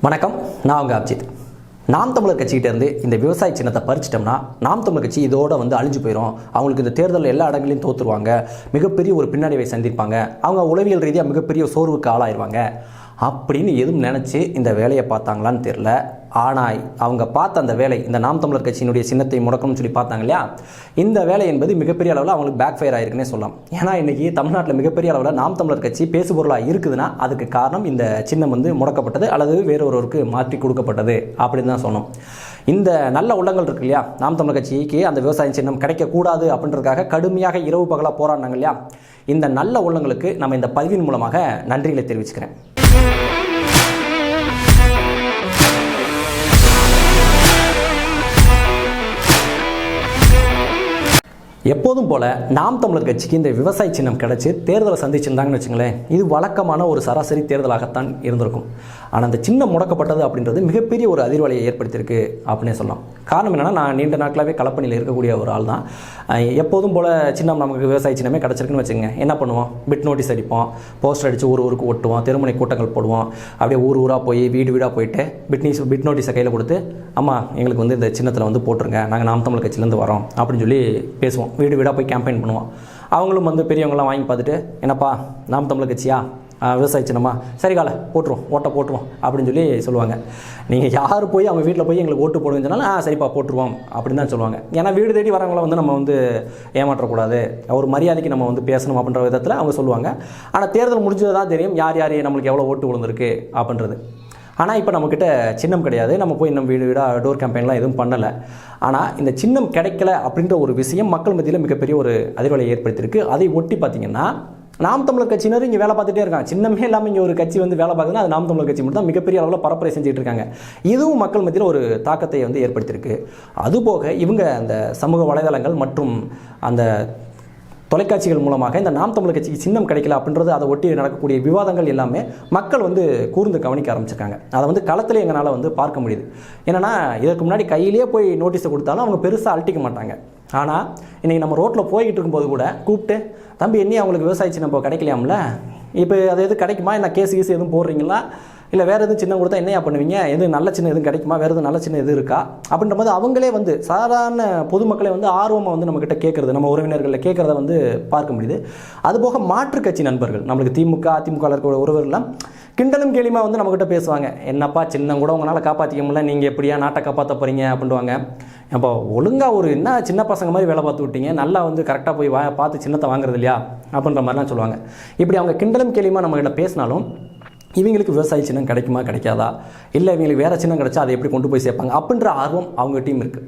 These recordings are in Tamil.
வணக்கம் நான் உங்கள் அப்ஜித். நாம் தமிழர் கட்சிக்கிட்டேருந்து இந்த விவசாய சின்னத்தை பறிச்சிட்டோம்னா நாம் தமிழர் கட்சி இதோட வந்து அழிஞ்சு போயிடும் அவங்களுக்கு இந்த தேர்தல் எல்லா இடங்களையும் தோற்றுருவாங்க மிகப்பெரிய ஒரு பின்னடைவை சந்திப்பாங்க. அவங்க உளவியல் ரீதியாக மிகப்பெரிய சோர்வுக்கு ஆளாயிருவாங்க. அப்படின்னு எதுவும் நினச்சி இந்த வேலையை பார்த்தாங்களான்னு தெரில ஆனால் அவங்க பார்த்த அந்த வேலை இந்த நாம் தமிழர் கட்சியினுடைய சின்னத்தை முடக்கணும்னு சொல்லி பார்த்தாங்க இல்லையா? இந்த வேலை என்பது மிகப்பெரிய அளவில் அவங்களுக்கு பேக் ஃபயர் ஆயிருக்குன்னே சொல்லலாம். ஏன்னா இன்றைக்கி தமிழ்நாட்டில் மிகப்பெரிய அளவில் நாம் தமிழர் கட்சி பேசுபொருளாக இருக்குதுன்னா அதுக்கு காரணம் இந்த சின்னம் வந்து முடக்கப்பட்டது அல்லது வேறொருவருக்கு மாற்றி கொடுக்கப்பட்டது அப்படின்னு தான் சொன்னோம் இந்த நல்ல உள்ளங்கள் இருக்கு இல்லையா? நாம் தமிழர் கட்சிக்கு அந்த விவசாய சின்னம் கிடைக்கக்கூடாது அப்படின்றதுக்காக கடுமையாக இரவு பகலாக போராடினாங்க இல்லையா? இந்த நல்ல உள்ளங்களுக்கு நம்ம இந்த பதிவின் மூலமாக நன்றிகளை தெரிவிச்சுக்கிறேன். Thank you. எப்போதும் போல நாம் தமிழர் கட்சிக்கு இந்த விவசாய சின்னம் கிடைச்சி தேர்தலை சந்திச்சிருந்தாங்கன்னு வச்சுங்களேன் இது வழக்கமான ஒரு சராசரி தேர்தலாகத்தான் இருந்திருக்கும். ஆனால் அந்த சின்னம் முடக்கப்பட்டது அப்படின்றது மிகப்பெரிய ஒரு அதிர்வலையை ஏற்படுத்தியிருக்கு அப்படின்னே சொல்லலாம். காரணம் என்னென்னா நான் நீண்ட நாட்களாகவே களப்பணியில் இருக்கக்கூடிய ஒரு ஆள் தான். எப்போதும் போல சின்னம் நமக்கு விவசாய சின்னமே கிடச்சிருக்குன்னு வச்சுங்க என்ன பண்ணுவோம்? பிட் நோட்டீஸ் அடிப்போம். போஸ்டர் அடித்து ஊர் ஊருக்கு ஒட்டுவோம். திருமணி கூட்டங்கள் போடுவோம். அப்படியே ஊர் ஊராக போய் வீடு வீடாக போயிட்டு பிட் நீஸ் பிட் நோட்டீஸை கையில் கொடுத்து அம்மா எங்களுக்கு வந்து இந்த சின்னத்தில் வந்து போட்டுருங்க. நாங்கள் நாம் தமிழ் கட்சியிலேருந்து வரோம். அப்படின்னு சொல்லி பேசுவோம். வீடு வீடாக போய் கேம்பெயின் பண்ணுவோம். அவங்களும் வந்து பெரியவங்களாம் வாங்கி பார்த்துட்டு என்னப்பா நாம் தமிழர் கட்சியா? ஆ, விவசாய சின்னமா? சரி கால போட்டுருவோம் ஓட்டை போட்டுருவோம் அப்படின்னு சொல்லி சொல்லுவாங்க. நீங்கள் யார் போய் அவங்க வீட்டில் போய் எங்களுக்கு ஓட்டு போடுங்கன்னு சொன்னாலும் ஆ சரிப்பா போட்டுருவோம் அப்படின்னு தான் சொல்லுவாங்க. ஏன்னா வீடு தேடி வரவங்கள வந்து நம்ம வந்து ஏமாற்றக்கூடாது. ஒரு மரியாதைக்கு நம்ம வந்து பேசணும் அப்படின்ற விதத்தில் அவங்க சொல்லுவாங்க. ஆனால் தேர்தல் முடிஞ்சது தான் தெரியும் யார் யார் நம்மளுக்கு எவ்வளோ ஓட்டு விழுந்திருக்கு அப்படின்றது. ஆனால் இப்போ நம்மக்கிட்ட சின்னம் கிடையாது. நம்ம போய் இன்னும் வீடு வீடாக டோர் கேம்பெயின்லாம் எதுவும் பண்ணலை. ஆனால் இந்த சின்னம் கிடைக்கல அப்படின்ற ஒரு விஷயம் மக்கள் மத்தியில் மிகப்பெரிய ஒரு அதிர்வலையை ஏற்படுத்தியிருக்கு. அதை ஒட்டி பார்த்தீங்கன்னா நாம் தமிழர் கட்சியினர் இங்கே வேலை பார்த்துட்டே இருக்காங்க. சின்னமே இல்லாமல் இங்கே ஒரு கட்சி வந்து வேலை பார்க்குதுன்னா அது நாம் தமிழர் கட்சி மட்டும் தான் மிகப்பெரிய அளவில் பரப்புரை செஞ்சுட்டு இருக்காங்க. இதுவும் மக்கள் மத்தியில் ஒரு தாக்கத்தை வந்து ஏற்படுத்தியிருக்கு. அதுபோக இவங்க அந்த சமூக வலைதளங்கள் மற்றும் அந்த தொலைக்காட்சிகள் மூலமாக இந்த நாம் தமிழ் கட்சிக்கு சின்னம் கிடைக்கல அப்படின்றது அதை ஒட்டி நடக்கக்கூடிய விவாதங்கள் எல்லாமே மக்கள் வந்து கூர்ந்து கவனிக்க ஆரம்பிச்சிருக்காங்க. அதை வந்து களத்தில் எங்களால் வந்து பார்க்க முடியுது. என்னென்னா இதற்கு முன்னாடி கையிலேயே போய் நோட்டீஸை கொடுத்தாலும் அவங்க பெருசாக அழட்டிக்க மாட்டாங்க. ஆனால் இன்றைக்கி நம்ம ரோட்டில் போய்கிட்டு இருக்கும்போது கூட கூப்பிட்டு தம்பி என்னையும் அவங்களுக்கு விவசாயிச்சு நம்ம இப்போ கிடைக்கலையாம்ல? இப்போ அது எது கிடைக்குமா? என்ன கேஸ் கீஸ் எதுவும் போடுறீங்களா? இல்லை வேறு எதுவும் சின்ன கொடுத்தா என்னையா பண்ணுவீங்க? எது நல்ல சின்ன எதுவும் கிடைக்குமா? வேறு எதுவும் நல்ல சின்ன எது இருக்கா? அப்படின்ற போது அவங்களே வந்து சாதாரண பொதுமக்களே வந்து ஆர்வமாக வந்து நம்மக்கிட்ட கேட்குறது நம்ம உறவினர்களில் கேட்குறத வந்து பார்க்க முடியுது. அதுபோக மாற்றுக் கட்சி நண்பர்கள் நம்மளுக்கு திமுக அதிமுக இருக்கிற உறவர்கள்லாம் கிண்டலும் கேளிமா வந்து நம்மக்கிட்ட பேசுவாங்க. என்னப்பா சின்னம் கூட உங்களால் காப்பாற்றிக்க முடியல நீங்கள் எப்படியா நாட்டை காப்பாற்ற போகிறீங்க அப்படின்வாங்க அப்போ ஒழுங்காக ஒரு என்ன சின்ன பசங்க மாதிரி வேலை பார்த்து விட்டீங்க? நல்லா வந்து கரெக்டாக போய் வா பார்த்து சின்னத்தை வாங்குறது இல்லையா? அப்படின்ற மாதிரிலாம் சொல்லுவாங்க. இப்படி அவங்க கிண்டலும் கேளிமா நம்மக்கிட்ட பேசினாலும் இவங்களுக்கு விவசாய சின்னம் கிடைக்குமா கிடைக்காதா? இல்லை இவங்களுக்கு வேறு சின்னம் கிடைச்சா அதை எப்படி கொண்டு போய் சேர்ப்பாங்க? அப்படின்ற ஆர்வம் அவங்க டீம் இருக்குது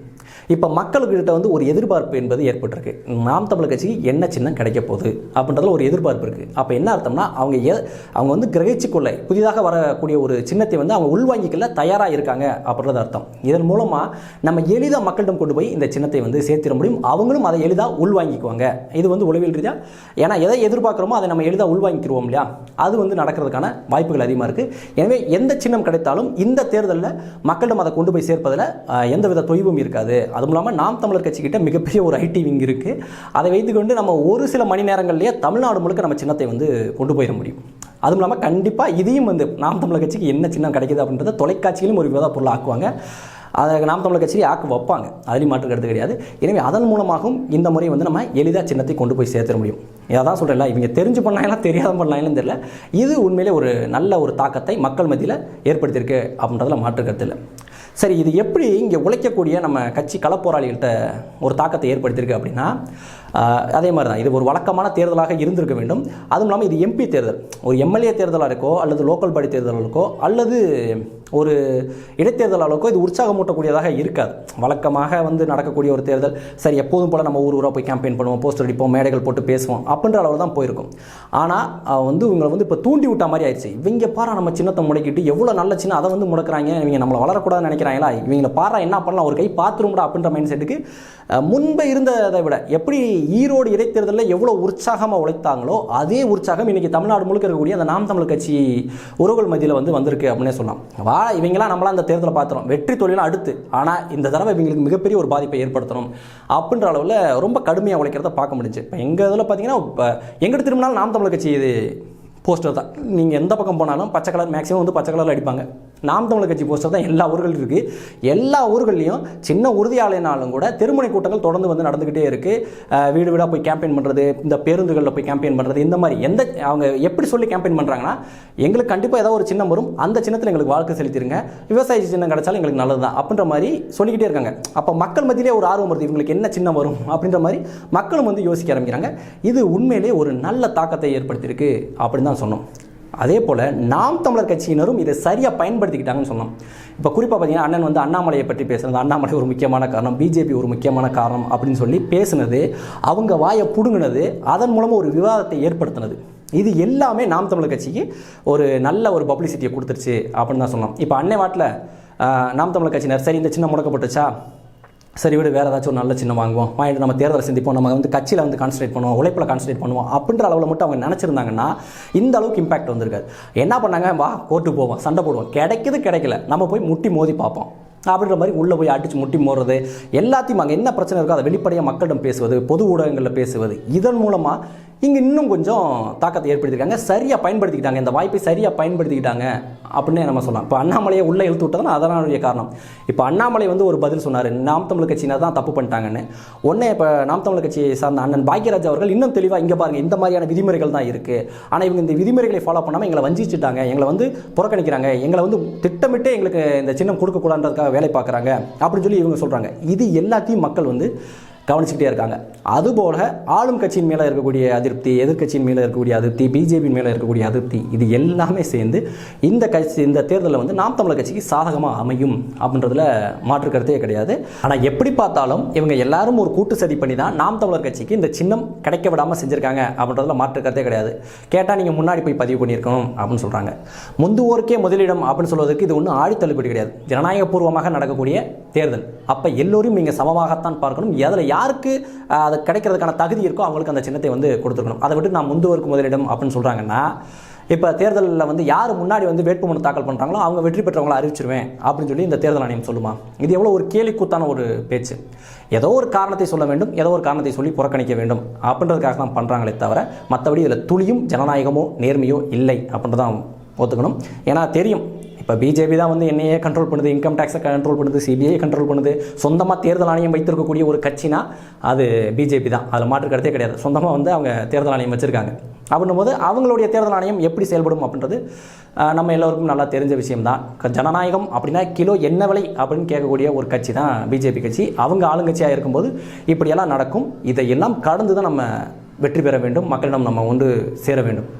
இப்போ மக்கள்கிட்ட வந்து ஒரு எதிர்பார்ப்பு என்பது ஏற்பட்டிருக்கு. நாம் தமிழ் கட்சிக்கு என்ன சின்னம் கிடைக்க போகுது அப்படின்றதுல ஒரு எதிர்பார்ப்பு இருக்குது அப்போ என்ன அர்த்தம்னா அவங்க எ அவங்க வந்து கிரகிச்சு புதிதாக வரக்கூடிய ஒரு சின்னத்தை வந்து அவங்க உள்வாங்கிக்கல தயாராக இருக்காங்க அப்படின்றது அர்த்தம். இதன் மூலமாக நம்ம எளிதாக மக்களிடம் கொண்டு போய் இந்த சின்னத்தை வந்து சேர்த்திட முடியும். அவங்களும் அதை எளிதாக உள்வாங்கிக்குவாங்க. இது வந்து உளவியல் ரீதியாக ஏன்னா எதை எதிர்பார்க்குறோமோ அதை நம்ம எளிதாக உள்வாங்கிக்கிறோம் இல்லையா? அது வந்து நடக்கிறதுக்கான வாய்ப்புகள் அதிகமாக இருக்குது எனவே எந்த சின்னம் கிடைத்தாலும் இந்த தேர்தலில் மக்களிடம் அதை கொண்டு போய் சேர்ப்பதில் எந்தவித தொய்வும் இருக்காது. அதுவும் இல்லாமல் நாம் தமிழர் கட்சிக்கிட்ட மிகப்பெரிய ஒரு ஐடி விங் இருக்குது அதை வைத்துக்கொண்டு நம்ம ஒரு சில மணி நேரங்கள்லேயே தமிழ்நாடு முழுக்க நம்ம சின்னத்தை வந்து கொண்டு போயிட முடியும். அதுவும் இல்லாமல் கண்டிப்பாக இதையும் வந்து நாம் தமிழர் கட்சிக்கு என்ன சின்னம் கிடைக்குது அப்படின்றத தொலைக்காட்சியிலும் ஒரு விவாத பொருள் ஆக்குவாங்க. அதை நாம் தமிழர் கட்சியை ஆக்கு வைப்பாங்க. அதுலேயும் மாற்று கருத்து கிடையாது. எனவே அதன் மூலமாகவும் இந்த முறை வந்து நம்ம எளிதாக சின்னத்தை கொண்டு போய் சேர்த்துட முடியும். இதை தான் சொல்கிறேன்ல இவங்க தெரிஞ்சு பண்ணாங்களா தெரியாத பண்ணாங்கன்னு தெரியல. இது உண்மையிலே ஒரு நல்ல ஒரு தாக்கத்தை மக்கள் மத்தியில் ஏற்படுத்தியிருக்கு அப்படின்றதுல மாற்று கருத்து இல்லை. சரி இது எப்படி இங்கே உழைக்கக்கூடிய நம்ம கட்சி களப்போராளிகள்கிட்ட ஒரு தாக்கத்தை ஏற்படுத்தியிருக்கு அப்படின்னா அதே மாதிரி தான் இது ஒரு வழக்கமான தேர்தலாக இருந்திருக்க வேண்டும். அதுவும் இல்லாமல் இது எம்பி தேர்தல். ஒரு எம்எல்ஏ தேர்தலாக இருக்கோ அல்லது லோக்கல் பாடி தேர்தலாக இருக்கோ அல்லது ஒரு இடைத்தேர்தல் அளவுக்கு இது உற்சாகமூட்டக்கூடியதாக இருக்காது. வழக்கமாக வந்து நடக்கக்கூடிய ஒரு தேர்தல் சரி எப்போதும் போல் நம்ம ஊர் ஊராக போய் கேம்பெயின் பண்ணுவோம் போஸ்டர் அடிப்போம் மேடைகள் போட்டு பேசுவோம் அப்படின்ற அளவு தான் போயிருக்கும். ஆனால் வந்து இவங்களை வந்து இப்போ தூண்டி விட்ட மாதிரி ஆயிடுச்சு. இவங்க பாரா நம்ம சின்னத்தை முடக்கிட்டு எவ்வளோ நல்ல சின்னம் அதை வந்து முடக்கிறாங்க இவங்க நம்மளை வளரக்கூடாதுன்னு நினைக்கிறாங்களா? இவங்களை பாரா என்ன பண்ணலாம்? ஒரு கை பார்த்துரும்டா அப்படின்ற மைண்ட் செட்டுக்கு முன்பு இருந்ததை விட எப்படி ஈரோடு இடைத்தேர்தலில் எவ்வளோ உற்சாகமாக உழைத்தாங்களோ அதே உற்சாகம் இன்றைக்கி தமிழ்நாடு முழுக்க இருக்கக்கூடிய அந்த நாம் தமிழ் கட்சி உறவுகள் மத்தியில் வந்து வந்திருக்கு அப்படின்னே சொல்லலாம். ஆனால் இவங்களாம் நம்மளாம் அந்த தேர்தலை பார்த்துறோம். வெற்றி தொழிலும் அடுத்து. ஆனால் இந்த தடவை இவங்களுக்கு மிகப்பெரிய ஒரு பாதிப்பை ஏற்படுத்தணும் அப்படின்ற அளவில் ரொம்ப கடுமையாக உழைக்கிறத பார்க்க முடிஞ்சு. இப்போ எங்கள் இதில் பார்த்தீங்கன்னா இப்போ எங்கிட்ட திரும்பினாலும் நாம் தமிழர் கட்சி இது போஸ்டர் தான். நீங்கள் எந்த பக்கம் போனாலும் பச்சை கலர் மேக்ஸிமம் வந்து பச்சை கலரில் அடிப்பாங்க. நாம் தமிழர் கட்சி போஸ்டர் தான் எல்லா ஊர்களும் இருக்குது எல்லா ஊர்கள்லையும் சின்ன உறுதியாளனாலும் கூட தெருமுனை கூட்டங்கள் தொடர்ந்து வந்து நடந்துக்கிட்டே இருக்குது வீடு வீடாக போய் கேம்பெயின் பண்ணுறது இந்த பேருந்துகளில் போய் கேம்பெயின் பண்ணுறது இந்த மாதிரி எந்த அவங்க எப்படி சொல்லி கேம்பெயின் பண்ணுறாங்கன்னா எங்களுக்கு கண்டிப்பாக ஏதாவது ஒரு சின்னம் வரும். அந்த சின்னத்தில் எங்களுக்கு வாழ்க்கை செலுத்திடுங்க விவசாய சின்னம் கிடைச்சாலும் எங்களுக்கு நல்லது தான் அப்படின்ற மாதிரி சொல்லிக்கிட்டே இருக்காங்க. அப்போ மக்கள் மத்தியிலே ஒரு ஆர்வம் வருது இவங்களுக்கு என்ன சின்னம் வரும் அப்படின்ற மாதிரி மக்களும் வந்து யோசிக்க ஆரம்பிக்கிறாங்க. இது உண்மையிலே ஒரு நல்ல தாக்கத்தை ஏற்படுத்தியிருக்கு அப்படின்னு தான் சொன்னோம் அதே போல் நாம் தமிழர் கட்சியினரும் இதை சரியாக பயன்படுத்திக்கிட்டாங்கன்னு சொன்னோம். இப்போ குறிப்பாக பார்த்தீங்கன்னா அண்ணன் வந்து அண்ணாமலையை பற்றி பேசுனது அண்ணாமலை ஒரு முக்கியமான காரணம் பிஜேபி ஒரு முக்கியமான காரணம் அப்படின்னு சொல்லி பேசுனது அவங்க வாயை பிடுங்கினது அதன் மூலமாக ஒரு விவாதத்தை ஏற்படுத்தினது. இது எல்லாமே நாம் தமிழர் கட்சிக்கு ஒரு நல்ல ஒரு பப்ளிசிட்டியை கொடுத்துருச்சு அப்படின்னு தான் சொன்னோம். இப்போ அன்னை வாட்டில் நாம் தமிழர் கட்சியினர் சரி இந்த சின்ன முடக்கப்பட்டுச்சா சரி விடு வேறு ஏதாச்சும் ஒரு நல்ல சின்ன வாங்குவோம். வாங்கிட்டு நம்ம தேர்தலை சிந்திப்போம். நம்ம வந்து கட்சியில் வந்து கான்சன்ட்ரேட் பண்ணுவோம். உழைப்பில் கான்சன்ட்ரேட் பண்ணுவோம். அப்படின்ற அளவில் மட்டும் அவங்க நினச்சிருந்தாங்கன்னா இந்த அளவுக்கு இம்பாக்ட் வந்திருக்காது. என்ன பண்ணாங்க? வா கோர்ட்டு போவோம். சண்டை போடுவோம். கிடைக்குது கிடைக்கல. நம்ம போய் முட்டி மோதி பார்ப்போம். அப்படின்ற மாதிரி உள்ளே போய் அடிச்சு முட்டி மோடுறது எல்லாத்தையும் அங்கே என்ன பிரச்சனை இருக்கோ அதை வெளிப்படையாக மக்களிடம் பேசுவது பொது ஊடகங்களில் பேசுவது இதன் மூலமாக இங்கே இன்னும் கொஞ்சம் தாக்கத்தை ஏற்படுத்தியிருக்காங்க. சரியாக பயன்படுத்திக்கிட்டாங்க. இந்த வாய்ப்பை சரியாக பயன்படுத்திக்கிட்டாங்க அப்படின்னே நம்ம சொல்லலாம். இப்போ அண்ணாமலையை உள்ளே இழுத்து விட்டதுனா அதனுடைய காரணம். இப்போ அண்ணாமலை வந்து ஒரு பதில் சொன்னார். நாம் தமிழ் கட்சியினர் தான் தப்பு பண்ணிட்டாங்கன்னு. உடனே இப்போ நாம் தமிழ் கட்சி சார்ந்த அண்ணன் பாக்யராஜ் அவர்கள் இன்னும் தெளிவாக இங்கே பாருங்கள் இந்த மாதிரியான விதிமுறைகள் தான் இருக்குது ஆனால் இவங்க இந்த விதிமுறைகளை ஃபாலோ பண்ணாமல் எங்களை வஞ்சிச்சுட்டாங்க. எங்களை வந்து புறக்கணிக்கிறாங்க. எங்களை வந்து திட்டமிட்டே எங்களுக்கு இந்த சின்னம் கொடுக்கக்கூடாதுன்றதுக்காக வேலை பார்க்குறாங்க அப்படின்னு சொல்லி இவங்க சொல்கிறாங்க இது எல்லாத்தையும் மக்கள் வந்து கவனிச்சுக்கிட்டே இருக்காங்க. அதுபோல ஆளும் கட்சியின் மேலே இருக்கக்கூடிய அதிருப்தி எதிர்கட்சியின் மேலே இருக்கக்கூடிய அதிருப்தி பிஜேபியின் மேலே இருக்கக்கூடிய அதிருப்தி இது எல்லாமே சேர்ந்து இந்த கட்சி இந்த தேர்தலில் வந்து நாம் தமிழர் கட்சிக்கு சாதகமாக அமையும் அப்படின்றதுல மாற்று கருத்தே கிடையாது. ஆனால் எப்படி பார்த்தாலும் இவங்க எல்லாரும் ஒரு கூட்டு சதி பண்ணி தான் நாம் தமிழர் கட்சிக்கு இந்த சின்னம் கிடைக்க விடாமல் செஞ்சுருக்காங்க அப்படின்றதுல மாற்று கருத்தே கிடையாது. கேட்டால் நீங்கள் முன்னாடி போய் பதிவு பண்ணியிருக்கணும் அப்படின்னு சொல்கிறாங்க முந்துவோருக்கே முதலிடம் அப்படின்னு சொல்வதற்கு இது ஒன்றும் ஆழித்தள்ளுபடி கிடையாது. ஜனநாயகபூர்வமாக நடக்கக்கூடிய தேர்தல். அப்போ எல்லோரும் நீங்கள் சமமாகத்தான் பார்க்கணும். எதில் யாருக்கு அது கிடைக்கிறதுக்கான தகுதி இருக்கோ அவங்களுக்கு அந்த சின்னத்தை வந்து கொடுத்துருக்கணும். அதை விட்டு நான் முந்தவருக்கு முதலிடம் அப்படின்னு சொல்கிறாங்கன்னா இப்போ தேர்தலில் வந்து யார் முன்னாடி வந்து வேட்புமனு தாக்கல் பண்ணுறாங்களோ அவங்க வெற்றி பெற்றவங்கள அறிவிச்சிருவேன் அப்படின்னு சொல்லி இந்த தேர்தல் ஆணையம் சொல்லுமா? இது எவ்வளோ ஒரு கேலிக்கூத்தான ஒரு பேச்சு. ஏதோ ஒரு காரணத்தை சொல்ல வேண்டும் ஏதோ ஒரு காரணத்தை சொல்லி புறக்கணிக்க வேண்டும் அப்படின்றதுக்காக தான் பண்ணுறாங்களே தவிர மற்றபடி இதில் துளியும் ஜனநாயகமோ நேர்மையோ இல்லை அப்படின்றதான் ஒத்துக்கணும். ஏன்னா தெரியும் இப்போ பிஜேபி தான் வந்து என்னையே கண்ட்ரோல் பண்ணுது இன்கம் டேக்ஸை கண்ட்ரோல் பண்ணுது சிபிஐ கண்ட்ரோல் பண்ணுது. சொந்தமாக தேர்தல் ஆணையம் வைத்திருக்கக்கூடிய ஒரு கட்சினா அது பிஜேபி தான். அதில் மாற்று கருத்தே கிடையாது. சொந்தமாக வந்து அவங்க தேர்தல் ஆணையம் வச்சுருக்காங்க. அப்படின்னும் போது அவங்களுடைய தேர்தல் ஆணையம் எப்படி செயல்படும் அப்படின்றது நம்ம எல்லோருக்கும் நல்லா தெரிஞ்ச விஷயம்தான். க- ஜனநாயகம் அப்படின்னா கிலோ என்ன விலை அப்படின்னு கேட்கக்கூடிய ஒரு கட்சி தான் பிஜேபி கட்சி. அவங்க ஆளுங்கட்சியாக இருக்கும்போது இப்படியெல்லாம் நடக்கும். இதையெல்லாம் கடந்து தான் நம்ம வெற்றி பெற வேண்டும். மக்களிடம் நம்ம ஒன்று சேர வேண்டும்.